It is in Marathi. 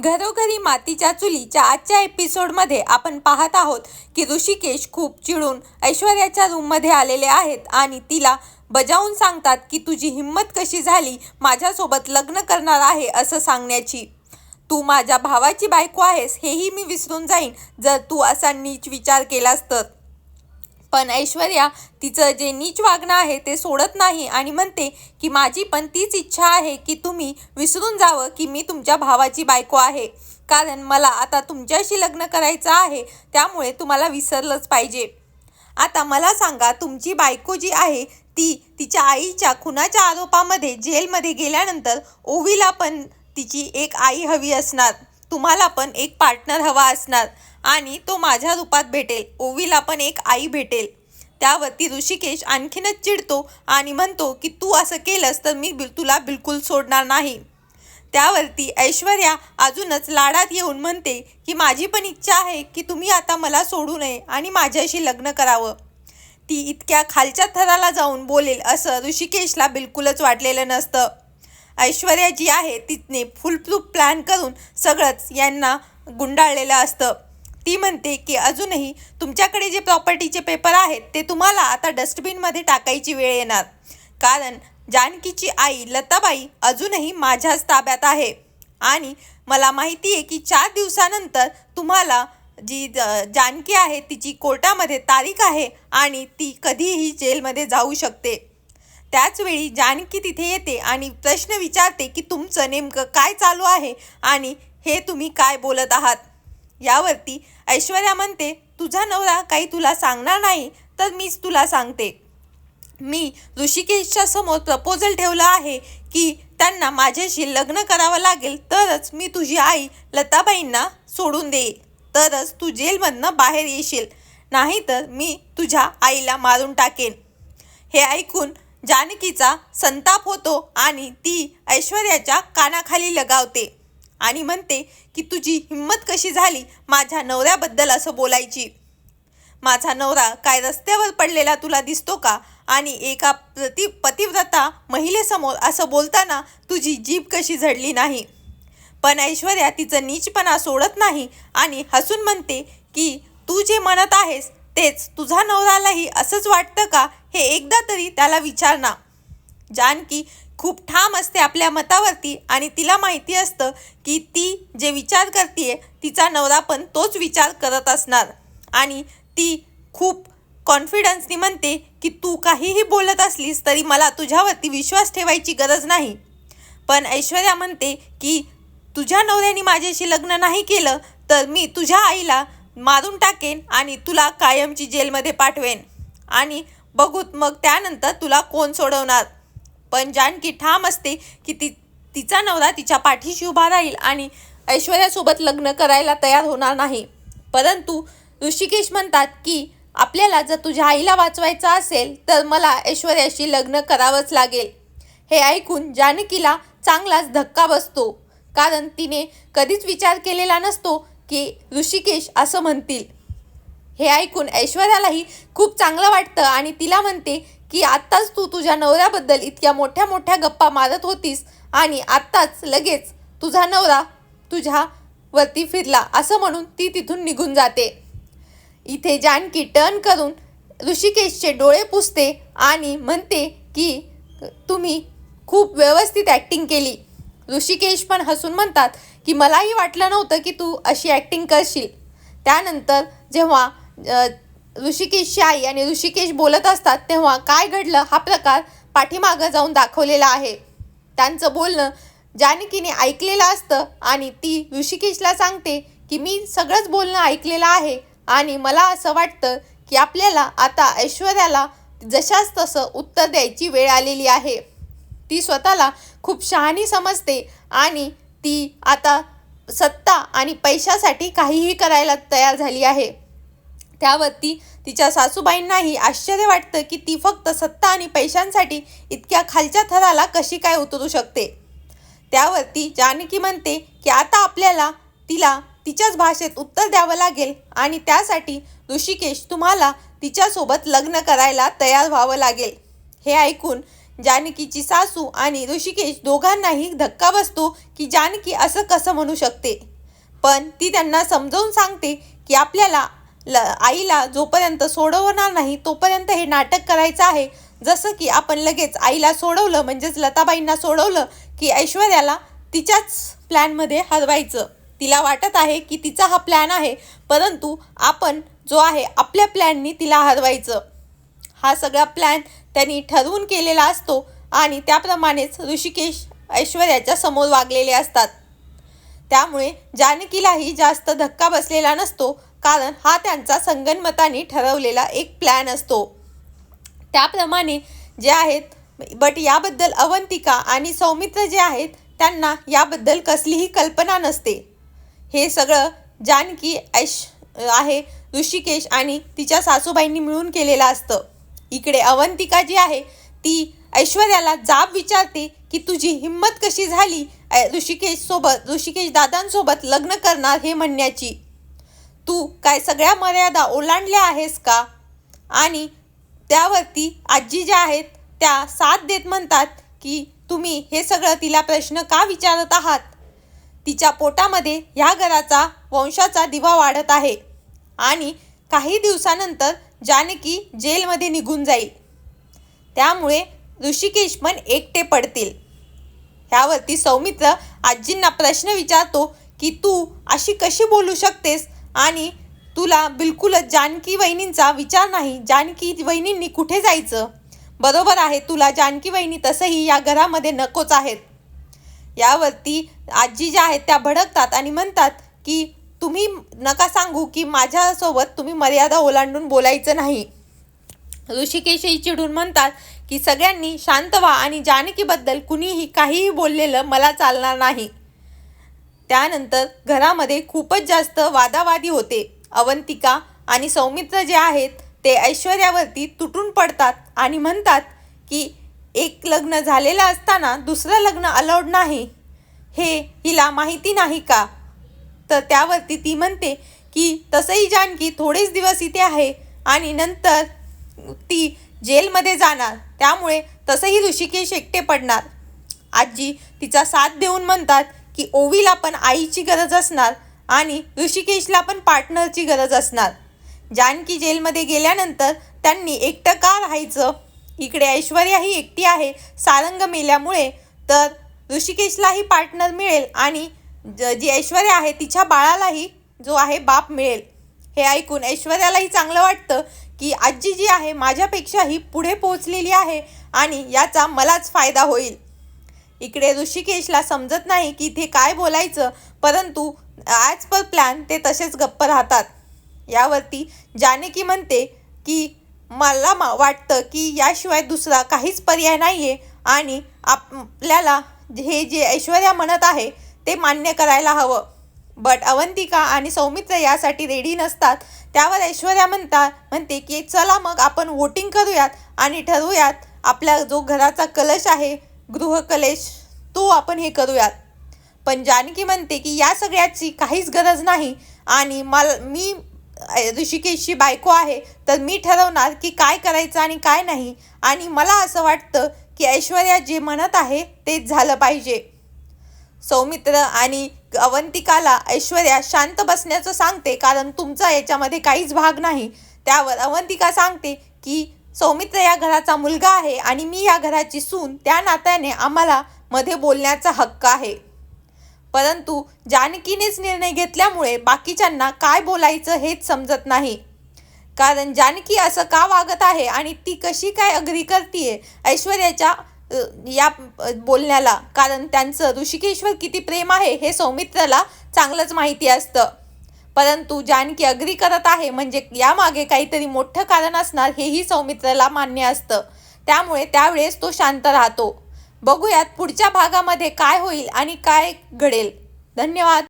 घरोघरी मातीच्या चुलीच्या आजच्या एपिसोडमध्ये आपण पाहत आहोत की ऋषिकेश खूप चिडून ऐश्वर्याच्या रूममध्ये आलेले आहेत आणि तिला बजावून सांगतात की तुझी हिंमत कशी झाली? माझ्यासोबत लग्न करणार आहे असं सांगण्याची. तू माझ्या भावाची बायको आहेस हेही मी विसरून जाईन जर तू असा नीच विचार केलास तर. पण ऐश्वर्या तिचं जे नीच वागणं आहे ते सोडत नाही आणि म्हणते की माझी पण तीच इच्छा आहे की तुम्ही विसरून जावं की मी तुमच्या भावाची बायको आहे. कारण मला आता तुमच्याशी लग्न करायचं आहे त्यामुळे तुम्हाला विसरलंच पाहिजे. आता मला सांगा तुमची बायको जी आहे ती तिच्या आईच्या खुनाच्या आरोपामध्ये जेलमध्ये गेल्यानंतर ओवीला पण तिची एक आई हवी असणार. तुम्हाला पण एक पार्टनर हवा असणार. आणि तो माझ्या रूपात भेटेल. ओवीला पण एक आई भेटेल. त्यावरती ऋषिकेश आणखीनच चिडतो आणि म्हणतो की तू असं केलंस तर मी बिल तुला बिलकुल सोडणार नाही. त्यावरती ऐश्वर्या अजूनच लाडात येऊन म्हणते की माझी पण इच्छा आहे की तुम्ही आता मला सोडू नये आणि माझ्याशी लग्न करावं. ती इतक्या खालच्या थराला जाऊन बोलेल असं ऋषिकेशला बिलकुलच वाटलेलं नसतं. ऐश्वर्या जी आहे तिने फुलप्रूफ प्लॅन करून सगळंच यांना गुंडाळलेलं असतं. ती म्हणते की अजूनही तुमच्याकडे जे प्रॉपर्टीचे पेपर आहेत ते तुम्हाला आता डस्टबिनमध्ये टाकायची वेळ येणार. कारण जानकीची आई लताबाई अजूनही माझ्याच ताब्यात आहे. आणि मला माहिती आहे की चार दिवसानंतर तुम्हाला जी ज- जानकी आहे तिची कोर्टामध्ये तारीख आहे आणि ती कधीही जेलमध्ये जाऊ शकते. त्याचवेळी जानकी तिथे येते आणि प्रश्न विचारते की तुमचं नेमकं काय चालू आहे आणि हे तुम्ही काय बोलत आहात? यावरती ऐश्वर्या म्हणते तुझा नवरा काही तुला सांगणार नाही तर मीच तुला सांगते. मी ऋषिकेशच्या समोर प्रपोजल ठेवला आहे की त्यांना माझ्याशी लग्न करावं लागेल तरच मी तुझी आई लताबाईंना सोडून देईल तरच तू जेलमधनं बाहेर येशील. नाहीतर मी तुझ्या आईला मारून टाकेन. हे ऐकून जानकीचा संताप होतो आणि ती ऐश्वर्याच्या कानाखाली लगावते. आणि म्हणते की तुझी हिंमत कशी झाली माझ्या नवऱ्याबद्दल असं बोलायची? माझा नवरा काय रस्त्यावर पडलेला तुला दिसतो का? आणि एका प्रति पतिव्रता महिलेसमोर असं बोलताना तुझी जीभ कशी झडली नाही? पण ऐश्वर्या तिचं नीचपणा सोडत नाही आणि हसून म्हणते की तू जे म्हणत आहेस तेच तुझा नवरालाही असंच वाटतं का? हे एकदा तरी त्याला विचार ना. जानकी खूप ठाम असते आपल्या मतावरती आणि तिला माहिती असतं की ती जे विचार करते तिचा नवरा पण तोच विचार करत असणार. आणि ती खूप कॉन्फिडन्सनी म्हणते की तू काहीही बोलत असलीस तरी मला तुझ्यावरती विश्वास ठेवायची गरज नाही. पण ऐश्वर्या म्हणते की तुझ्या नवऱ्याने माझ्याशी लग्न नाही केलं तर मी तुझ्या आईला मारून टाकेन आणि तुला कायमची जेलमध्ये पाठवेन. आणि बघूत मग त्यानंतर तुला कोण सोडवणार. पण जानकी ठाम असते की ती तिचा नवरा तिच्या पाठीशी उभा राहील आणि ऐश्वर्यासोबत लग्न करायला तयार होणार नाही. परंतु ऋषिकेश म्हणतात की आपल्याला जर तुझ्या आईला वाचवायचं असेल तर मला ऐश्वर्याशी लग्न करावंच लागेल. हे ऐकून जानकीला चांगलाच धक्का बसतो. कारण तिने कधीच विचार केलेला नसतो की ऋषिकेश असं म्हणतील. हे ऐकून ऐश्वर्यालाही खूप चांगलं वाटतं आणि तिला म्हणते की आत्ताच तू तुझ्या नवऱ्याबद्दल इतक्या मोठ्या मोठ्या गप्पा मारत होतीस आणि आत्ताच लगेच तुझा नवरा तुझ्यावरती फिरला असं म्हणून ती तिथून निघून जाते. इथे जानकी टर्न करून ऋषिकेशचे डोळे पुसते आणि म्हणते की तुम्ही खूप व्यवस्थित ॲक्टिंग केली. ऋषिकेश पण हसून म्हणतात की मलाही वाटलं नव्हतं की तू अशी ॲक्टिंग करशील. त्यानंतर जेव्हा ऋषिकेशची आई आणि ऋषिकेश बोलत असतात तेव्हा काय घडलं हा प्रकार पाठीमागं जाऊन दाखवलेला आहे. त्यांचं बोलणं जानकीने ऐकलेलं असतं आणि ती ऋषिकेशला सांगते की मी सगळंच बोलणं ऐकलेलं आहे आणि मला असं वाटतं की आपल्याला आता ऐश्वर्याला जशाच तसं उत्तर द्यायची वेळ आलेली आहे. ती स्वतःला खूप शहाणी समजते आणि ती आता सत्ता आणि पैशासाठी काहीही करायला तयार झाली आहे. त्यावरती तिच्या सासूबाईंनाही आश्चर्य वाटतं की ती फक्त सत्ता आणि पैशांसाठी इतक्या खालच्या थराला कशी काय उतरू शकते? त्यावरती जानकी म्हणते की आता आपल्याला तिला तिच्याच भाषेत उत्तर द्यावं लागेल आणि त्यासाठी ऋषिकेश तुम्हाला तिच्यासोबत लग्न करायला तयार व्हावं लागेल. हे ऐकून जानकीची सासू आणि ऋषिकेश दोघांनाही धक्का बसतो की जानकी असं कसं म्हणू शकते? पण ती त्यांना समजावून सांगते की आपल्याला ल आईला जोपर्यंत सोडवणार नाही तोपर्यंत हे नाटक करायचं आहे. जसं की आपण लगेच आईला सोडवलं म्हणजेच लताबाईंना सोडवलं की ऐश्वर्याला तिच्याच प्लॅनमध्ये हरवायचं. तिला वाटत आहे की तिचा हा प्लॅन आहे परंतु आपण जो आहे आपल्या प्लॅननी तिला हरवायचं. हा सगळा प्लॅन त्यांनी ठरवून केलेला असतो आणि त्याप्रमाणेच ऋषिकेश ऐश्वर्याच्या समोर वागलेले असतात. त्यामुळे जानकीलाही जास्त धक्का बसलेला नसतो कारण हा त्यांचा संगणमताने ठरवलेला एक प्लॅन असतो. त्याप्रमाणे जे आहेत बट याबद्दल अवंतिका आणि सौमित्र जे आहेत त्यांना याबद्दल कसलीही कल्पना नसते. हे सगळं जानकी ऐश आहे ऋषिकेश आणि तिच्या सासूबाईंनी मिळून केलेलं असतं. इकडे अवंतिका जी आहे ती ऐश्वर्याला जाब विचारते की तुझी हिंमत कशी झाली ऐ- ऋषिकेश सोबत ऋषिकेश दादांसोबत लग्न करणार हे म्हणण्याची. तू काय सगळ्या मर्यादा ओलांडल्या आहेस का? आणि त्यावरती आजी ज्या आहेत त्या साथ देत म्हणतात की तुम्ही हे सगळं तिला प्रश्न का विचारत आहात? तिच्या पोटामध्ये ह्या घराचा वंशाचा दिवा वाढत आहे आणि काही दिवसानंतर जानकी जेलमध्ये निघून जाईल. त्यामुळे ऋषिकेश पण एकटे पडतील. ह्यावरती सौमित्र आजींना प्रश्न विचारतो की तू अशी कशी बोलू शकतेस? आणि तुला बिलकुलच जानकी वहिनींचा विचार नाही. जानकी वहिनींनी कुठे जायचं? बरोबर आहे तुला जानकी वहिनी तसंही या घरामध्ये नकोच आहेत. यावरती आजी ज्या आहेत त्या भडकतात आणि म्हणतात की तुम्ही नका सांगू की माझ्यासोबत तुम्ही मर्यादा ओलांडून बोलायचं नाही. ऋषिकेशही चिडून म्हणतात की सगळ्यांनी शांत व्हा आणि जानकीबद्दल कुणीही काहीही बोललेलं मला चालणार नाही. त्यानंतर घरामध्ये खूपच जास्त वादावादी होते. अवंतिका आणि सौमित्र जे आहेत ते ऐश्वर्यावरती तुटून पडतात आणि म्हणतात की एक लग्न झालेलं असताना दुसरं लग्न अलाउड नाही. हे हिला माहिती नाही का? तर त्यावरती ती म्हणते की तसंही जानकी थोडेच दिवस इथे आहे आणि नंतर ती जेलमध्ये जाणार. त्यामुळे तसंही ऋषिकेश एकटे पडणार. आजी तिचा साथ देऊन म्हणतात की ओवीला पण आईची गरज असणार आणि ऋषिकेशला पण पार्टनरची गरज असणार. जानकी जेलमध्ये गेल्यानंतर त्यांनी एकटं का राहायचं? इकडे ऐश्वर्या ही एकटी आहे सारंग मेल्यामुळे. तर ऋषिकेशलाही पार्टनर मिळेल आणि ज जी ऐश्वर्या आहे तिच्या बाळालाही जो आहे बाप मिळेल. हे ऐकून ऐश्वर्यालाही चांगलं वाटतं की आजी जी आहे माझ्यापेक्षाही पुढे पोहोचलेली आहे आणि याचा मलाच फायदा होईल. इकडे ऋषिकेशला समजत नाही की इथे काय बोलायचं परंतु ॲज पर प्लॅन ते तसेच गप्प राहतात. यावरती जानकी म्हणते की मला मा वाटतं की याशिवाय दुसरा काहीच पर्याय नाही आहे आणि आपल्याला हे जे ऐश्वर्या म्हणत आहे ते मान्य करायला हवं. बट अवंतिका आणि सौमित्र यासाठी रेडी नसतात. त्यावर ऐश्वर्या म्हणतात म्हणते की चला मग आपण वोटिंग करूयात आणि ठरवूयात आपल्या जो घराचा कलश आहे गृहकलेश तो आपण हे करूयात. पण जानकी म्हणते की या सगळ्याची काहीच गरज नाही आणि मला मी ऋषिकेशची बायको आहे तर मी ठरवणार की काय करायचं आणि काय नाही. आणि मला असं वाटतं की ऐश्वर्या जे म्हणत आहे तेच झालं पाहिजे. सौमित्र आणि अवंतिकाला ऐश्वर्या शांत बसण्याचं सांगते कारण तुमचा याच्यामध्ये काहीच भाग नाही. त्यावर अवंतिका सांगते की सौमित्र या घराचा मुलगा आहे आणि मी या घराची सून त्या नात्याने आम्हाला मध्ये बोलण्याचा हक्क आहे. परंतु जानकीनेच निर्णय घेतल्यामुळे बाकीच्यांना काय बोलायचं हेच समजत नाही. कारण जानकी असं का वागत आहे आणि ती कशी काय अग्री करतीये ऐश्वर्याच्या या बोलण्याला? कारण त्यांचं ऋषिकेश्वर किती प्रेम आहे हे सौमित्राला चांगलंच माहिती असतं. परंतु जानकी अग्री करत आहे म्हणजे यामागे काहीतरी मोठं कारण असणार हेही सौमित्रला मान्य असतं. त्यामुळे त्यावेळेस तो शांत राहतो. बघूयात पुढच्या भागामध्ये काय होईल आणि काय घडेल. धन्यवाद.